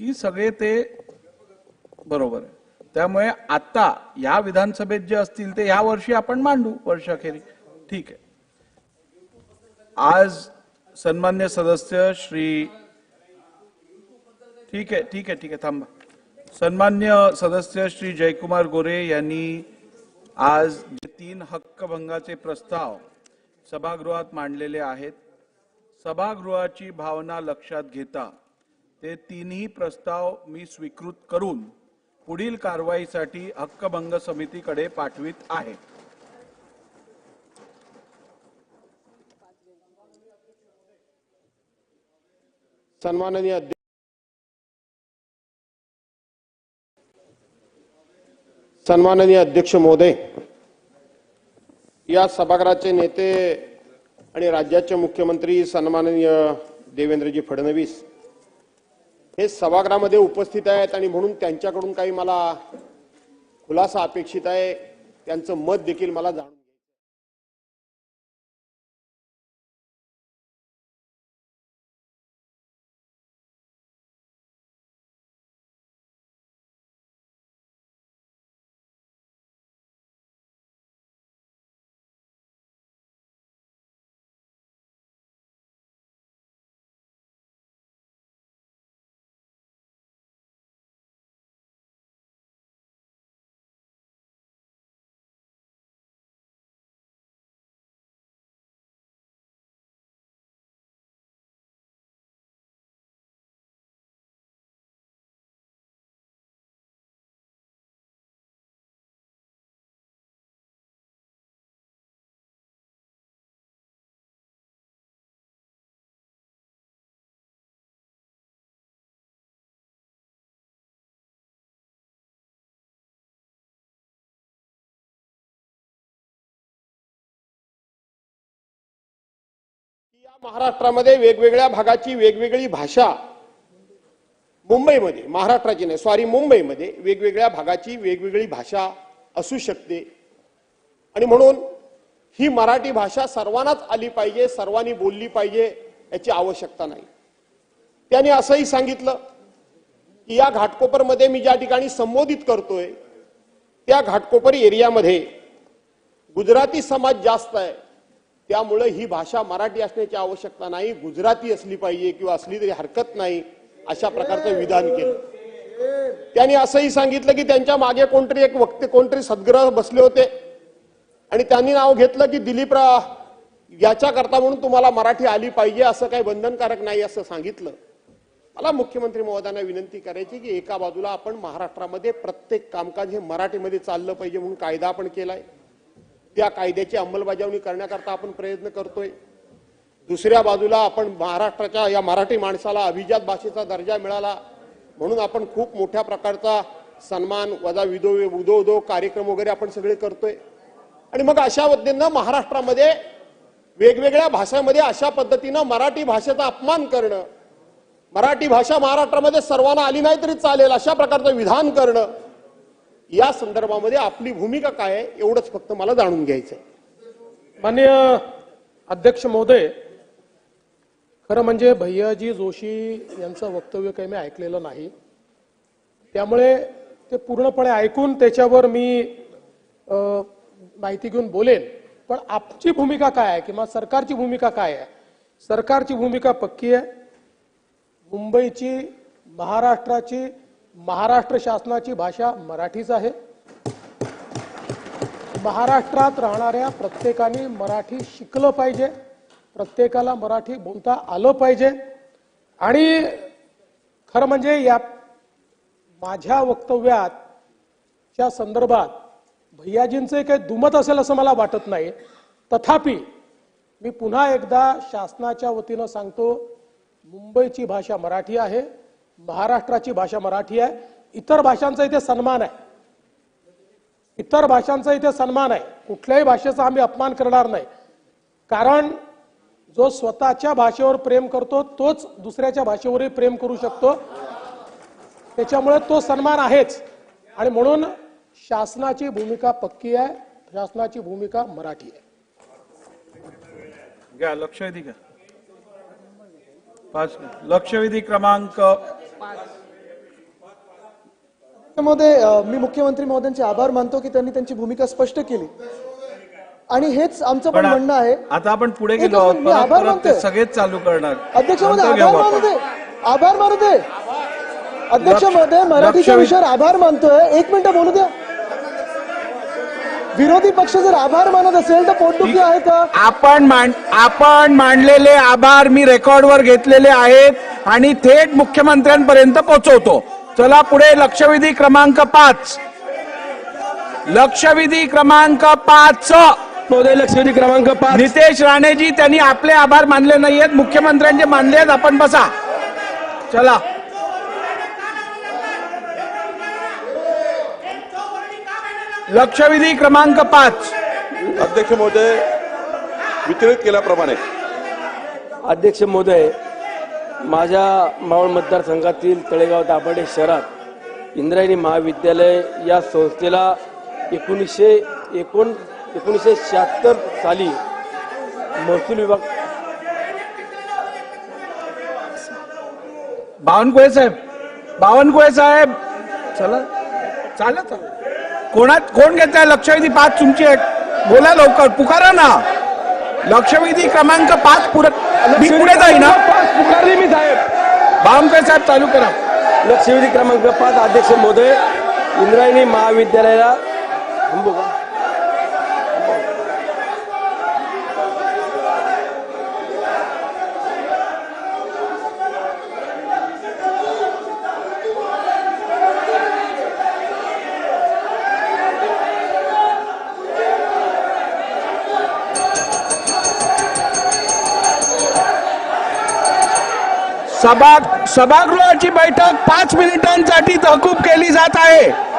की सगळे ते बरोबर आहे. त्यामुळे आता या विधानसभेत जे असतील ते ह्या वर्षी आपण मांडू वर्षाखेरी. ठीक आहे. आज सन्मान्य सदस्य श्री ठीक आहे ठीक आहे ठीक आहे थांबा. सन्मान्य सदस्य श्री जयकुमार गोरे यांनी आज जे तीन हक्कभंगाचे प्रस्ताव सभागृहात मांडलेले आहेत सभागृहाची भावना लक्षात घेता ते तिन्ही प्रस्ताव मी स्वीकृत करून पुढील कारवाईसाठी हक्कभंग समितीकडे पाठवित आहे. सन्माननीय अध्यक्ष सन्माननीय अध्यक्ष महोदय या सभागृहाचे नेते आणि राज्याचे मुख्यमंत्री सन्माननीय देवेंद्रजी फडणवीस हे सभागृहामध्ये उपस्थित आहेत आणि म्हणून त्यांच्याकडून काही मला खुलासा अपेक्षित आहे. त्यांचं मत देखील मला जाणून महाराष्ट्रामध्ये वेगवेगळ्या भागाची वेगवेगळी भाषा मुंबईमध्ये महाराष्ट्राची नाही सॉरी मुंबईमध्ये वेगवेगळ्या भागाची वेगवेगळी भाषा असू शकते. आणि म्हणून ही मराठी भाषा सर्वांनाच आली पाहिजे सर्वांनी बोलली पाहिजे याची आवश्यकता नाही. त्याने असंही सांगितलं की या घाटकोपरमध्ये मी ज्या ठिकाणी संबोधित करतोय त्या घाटकोपर एरियामध्ये गुजराती समाज जास्त आहे. त्यामुळे ही भाषा मराठी असण्याची आवश्यकता नाही गुजराती असली पाहिजे किंवा असली तरी हरकत नाही अशा प्रकारचं विधान केलं. त्यांनी असंही सांगितलं की त्यांच्या मागे कोणतरी एक वक्ते कोणतरी सद्ग्रह बसले होते. आणि त्यांनी नाव घेतलं की दिलीप याच्याकरता म्हणून तुम्हाला मराठी आली पाहिजे असं काही बंधनकारक नाही असं सांगितलं. मला मुख्यमंत्री महोदयांना विनंती करायची की एका बाजूला आपण महाराष्ट्रामध्ये प्रत्येक कामकाज हे मराठीमध्ये चाललं पाहिजे म्हणून कायदा आपण केलाय. त्या कायद्याची अंमलबजावणी करण्याकरता आपण प्रयत्न करतोय. दुसऱ्या बाजूला आपण महाराष्ट्राच्या या मराठी माणसाला अभिजात भाषेचा दर्जा मिळाला म्हणून आपण खूप मोठ्या प्रकारचा सन्मान वजा विदो उदो उदो कार्यक्रम वगैरे आपण सगळे करतोय. आणि मग अशा पद्धतीनं महाराष्ट्रामध्ये वेगवेगळ्या भाषांमध्ये अशा पद्धतीनं मराठी भाषेचा अपमान करणं मराठी भाषा महाराष्ट्रामध्ये सर्वांना आली नाही तरी चालेल अशा प्रकारचं विधान करणं या संदर्भामध्ये आपली भूमिका काय आहे एवढंच फक्त मला जाणून घ्यायचं आहे माननीय अध्यक्ष महोदय खरं म्हणजे भैयाजी जोशी यांचं वक्तव्य काही मी ऐकलेलं नाही. त्यामुळे ते पूर्णपणे ऐकून त्याच्यावर मी माहिती घेऊन बोलेन. पण आपची भूमिका काय आहे किंवा सरकारची भूमिका काय आहे? सरकारची भूमिका पक्की आहे. मुंबईची महाराष्ट्राची महाराष्ट्र शासनाची भाषा मराठीच आहे. महाराष्ट्रात राहणाऱ्या प्रत्येकाने मराठी शिकलं पाहिजे. प्रत्येकाला मराठी बोलता आलं पाहिजे. आणि खरं म्हणजे या माझ्या वक्तव्यात च्या संदर्भात भैयाजींचे काही दुमत असेल असं मला वाटत नाही. तथापि मी पुन्हा एकदा शासनाच्या वतीनं सांगतो मुंबईची भाषा मराठी आहे. महाराष्ट्राची भाषा मराठी आहे. इतर भाषांचा इथे सन्मान आहे. इतर भाषांचा इथे सन्मान आहे. कुठल्याही भाषेचा आम्ही अपमान करणार नाही. कारण जो स्वतःच्या भाषेवर प्रेम करतो तोच दुसऱ्याच्या भाषेवरही प्रेम करू शकतो. त्याच्यामुळे तो सन्मान आहेच. आणि म्हणून शासनाची भूमिका पक्की आहे. शासनाची भूमिका मराठी आहे. लक्ष आहे पाच. लक्षवेधी क्रमांक. मध्ये मी मुख्यमंत्री महोदयांचे आभार मानतो की त्यांनी त्यांची भूमिका स्पष्ट केली. आणि हेच आमचं पण म्हणणं आहे. आता आपण पुढे गेलो आभार परत ते मानतोय. सगळेच चालू करणार. अध्यक्ष महोदय आभार. मानते आभार मानते अध्यक्ष महोदय मराठीच्या विषयावर आभार मानतोय. एक मिनिट बोलू द्या. विरोधी पक्ष जर आभार मानत असेल तर पोटदुखी आहे का? आपण मान आपण मांडलेले आभार मी रेकॉर्डवर घेतलेले आहेत आणि थेट मुख्यमंत्र्यांपर्यंत पोहोचवतो चला पुढे लक्षवेधी क्रमांक पाच. लक्षवेधी क्रमांक पाच. महोदय लक्षवेधी क्रमांक पाच. नितेश राणेजी त्यांनी आपले आभार मानले नाहीयेत. मुख्यमंत्र्यांचे मानले आहेत. आपण बसा. चला. लक्षवेधी क्रमांक पाच. अध्यक्ष महोदय वितरित केल्याप्रमाणे. अध्यक्ष महोदय माझ्या मावळ मतदारसंघातील तळेगाव दाभाडे शहरात इंद्रायणी महाविद्यालय या संस्थेला एकोणीसशे एकोण एकोणीसशे शहात्तर साली महसूल विभाग बावनकुळे साहेब. बावनकुळे साहेब. चला. चालत कोणात कोण घेत आहे? लक्षवेधी पाच तुमची बोला लवकर. पुकारा ना. लक्षवेधी क्रमांक पाच पुढे मी पुढे जाईन पुकारले मी साहेब. बावनकुळे साहेब चालू करा. लक्षवेधी क्रमांक पाच अध्यक्ष महोदय इंद्रायणी महाविद्यालयाला सभा सभागृहाची बैठक पाच मिनिटांसाठी तहकूब केली जात आहे.